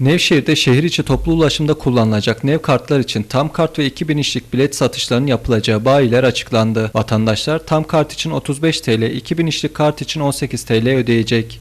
Nevşehir'de şehir içi toplu ulaşımda kullanılacak Nev kartlar için tam kart ve 2000 işlik bilet satışlarının yapılacağı bayiler açıklandı. Vatandaşlar tam kart için 35 TL, 2000 işlik kart için 18 TL ödeyecek.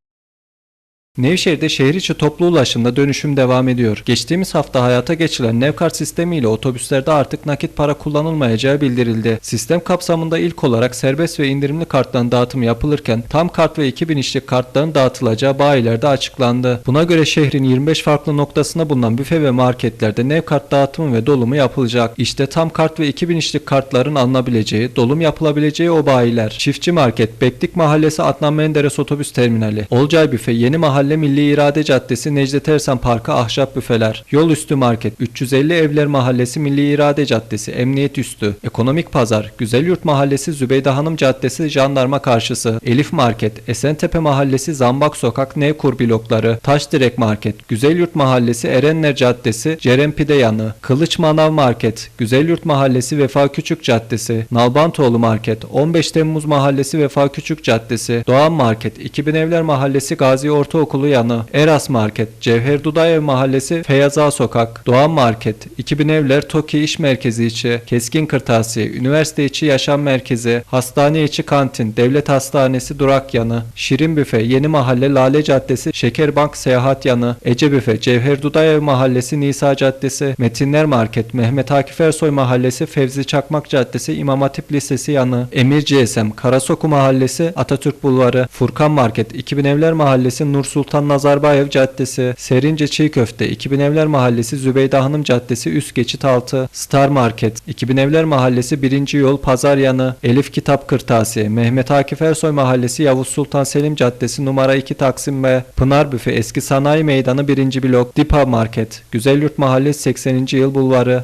Nevşehir'de şehir içi toplu ulaşımda dönüşüm devam ediyor. Geçtiğimiz hafta hayata geçirilen Nevkart sistemiyle otobüslerde artık nakit para kullanılmayacağı bildirildi. Sistem kapsamında ilk olarak serbest ve indirimli kartların dağıtımı yapılırken tam kart ve 2000 işlik kartların dağıtılacağı bayilerde açıklandı. Buna göre şehrin 25 farklı noktasında bulunan büfe ve marketlerde Nevkart dağıtımı ve dolumu yapılacak. İşte tam kart ve 2000 işlik kartların alınabileceği, dolum yapılabileceği o bayiler. Çiftçi Market, Beklik Mahallesi Adnan Menderes Otobüs Terminali, Olcay Büfe, Yeni Mahalle Milli İrade Caddesi Necdet Ersan Parkı Ahşap Büfeler, Yol Üstü Market, 350 Evler Mahallesi Milli İrade Caddesi Emniyet Üstü, Ekonomik Pazar, Güzelyurt Mahallesi Zübeyde Hanım Caddesi Jandarma Karşısı, Elif Market, Esentepe Mahallesi Zambak Sokak Nevkur Blokları, Taşdirek Market, Güzelyurt Mahallesi Erenler Caddesi Cerem Pide Yanı, Kılıç Manav Market, Güzelyurt Mahallesi Vefa Küçük Caddesi, Nalbantoğlu Market, 15 Temmuz Mahallesi Vefa Küçük Caddesi, Doğan Market, 2000 Evler Mahallesi Gazi Ortaokulu yanı, Eras Market, Cevher Dudayev Mahallesi Feyaza Sokak, Doğan Market, 2000 Evler Toki İş Merkezi içi, Keskin Kırtasiye, Üniversite içi Yaşam Merkezi, Hastane içi Kantin, Devlet Hastanesi Durak yanı, Şirin Büfe, Yeni Mahalle Lale Caddesi, Şekerbank Seyahat yanı, Ece Büfe, Cevher Dudayev Mahallesi Nisa Caddesi, Metinler Market, Mehmet Akif Ersoy Mahallesi Fevzi Çakmak Caddesi İmam Hatip Lisesi yanı, Emir CSM, Karasoku Mahallesi Atatürk Bulvarı, Furkan Market, 2000 Evler Mahallesi Nur Sultan Nazarbayev Caddesi, Serince Çiğ Köfte, 2000 Evler Mahallesi Zübeyde Hanım Caddesi Üst Geçit Altı, Star Market, 2000 Evler Mahallesi 1. Yol Pazar Yanı, Elif Kitap Kırtasiye, Mehmet Akif Ersoy Mahallesi Yavuz Sultan Selim Caddesi numara 2 Taksim ve Pınar Büfe Eski Sanayi Meydanı 1. Blok, Dipa Market, Güzelyurt Mahallesi 80. Yıl Bulvarı,